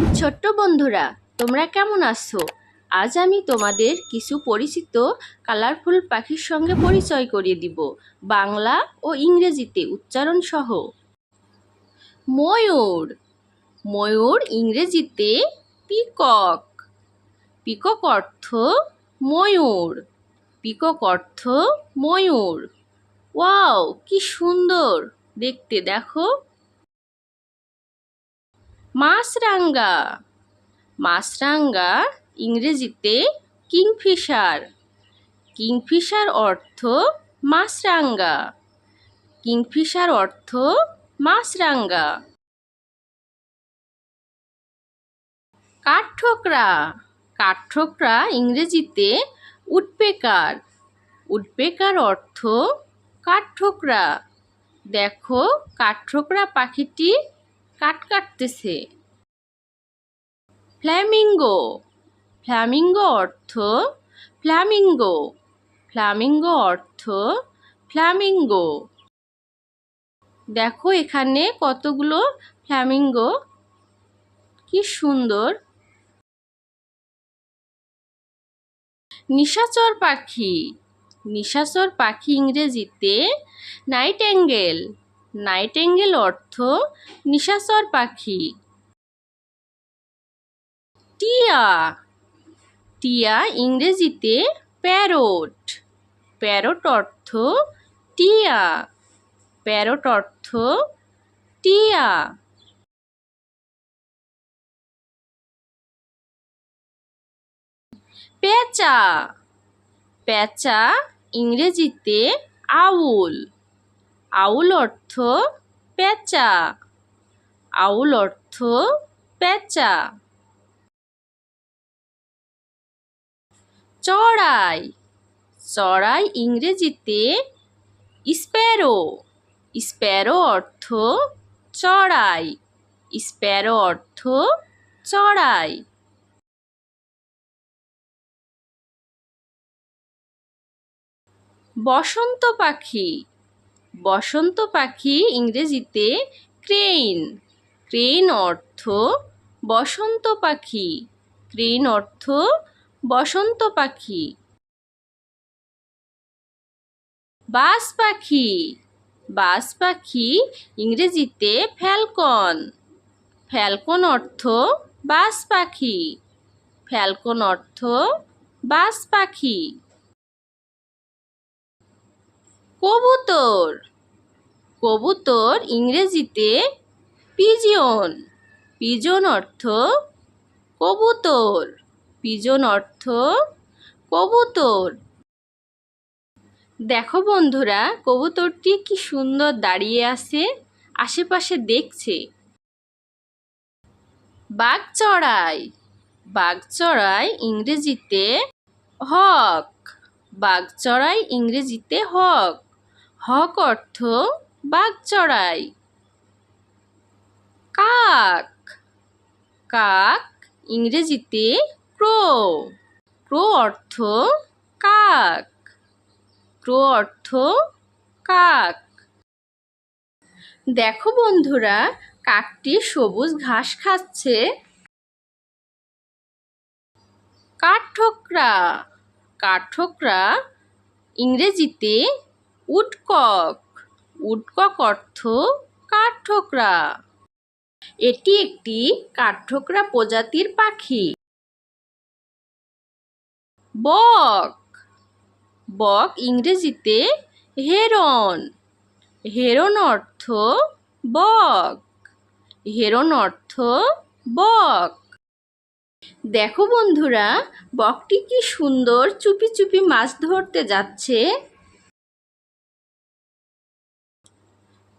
ছোট্ট বন্ধুরা, তোমরা কেমন আছো? আজ আমি তোমাদের কিছু পরিচিত কালারফুল পাখির সঙ্গে পরিচয় করিয়ে দিব, বাংলা ও ইংরেজিতে উচ্চারণ সহ। ময়ূর। ময়ূর ইংরেজিতে পিকক। পিকক অর্থ ময়ূর। পিকক অর্থ ময়ূর। ওয়াও, কি সুন্দর! দেখতে দেখো। মাছরাঙ্গা। মাছরাঙ্গা ইংরেজিতে কিংফিশার। কিংফিশার অর্থ মাছরাঙ্গা। কিংফিশার অর্থ মাছরাঙ্গা। কাঠঠোকরা। কাঠঠোকরা ইংরেজিতে উডপেকার। উডপেকার অর্থ কাঠঠোকরা। দেখো কাঠঠোকরা পাখিটি কাট কাটতেছে। ফ্ল্যামিঙ্গো। ফ্ল্যামিঙ্গো অর্থ ফ্ল্যামিঙ্গো। ফ্ল্যামিঙ্গো অর্থ ফ্ল্যামিঙ্গো। দেখো এখানে কতগুলো ফ্ল্যামিঙ্গো। কি সুন্দর। নিশাচর পাখি। নিশাচর পাখি ইংরেজিতে নাইট অ্যাঙ্গেল নাইট অ্যাঙ্গেল অর্থ নিশাচর পাখি। টিয়া। টিয়া ইংরেজিতে প্যারোট। প্যারোট অর্থ টিয়া। প্যারোট অর্থ টিয়া। পেঁচা পেঁচা ইংরেজিতে আউল। আউল অর্থ পেঁচা। আউল অর্থ পেঁচা। চড়াই। চড়াই ইংরেজিতে স্প্যারো। স্প্যারো অর্থ চড়াই। স্প্যারো অর্থ চড়াই। বসন্ত পাখি। বসন্ত পাখি ইংরেজিতে ক্রেইন। ক্রেইন অর্থ বসন্ত পাখি। ক্রেইন অর্থ বসন্ত পাখি। বাস পাখি। বাস পাখি ইংরেজিতে ফ্যালকন। ফ্যালকন অর্থ বাস পাখি। ফ্যালকন অর্থ বাস পাখি। কবুতর। কবুতর ইংরেজিতে পিজিয়ন পিজন অর্থ কবুতর। পিজন অর্থ কবুতর। দেখো বন্ধুরা, কবুতরটি কি সুন্দর দাঁড়িয়ে আছে, আশেপাশে দেখছে। বাঘ চড়াই। বাঘ চড়াই ইংরেজিতে হক। বাঘ চড়াই ইংরেজিতে হক। হক অর্থ বাঘ চড়াই। কাক। কাক ইংরেজিতে ক্রো। ক্রো অর্থ কাক। ক্রো অর্থ কাক। দেখো বন্ধুরা, কাকটি সবুজ ঘাস খাচ্ছে। কাঠঠোকরা। কাঠঠোকরা ইংরেজিতে উডকক। উডকক অর্থ কাঠঠোকরা। এটি একটি কাঠঠোকরা প্রজাতির পাখি। বক। বক ইংরেজিতে হেরন। হেরন অর্থ বক। হেরন অর্থ বক। দেখো বন্ধুরা, বকটি কি সুন্দর চুপি চুপি মাছ ধরতে যাচ্ছে।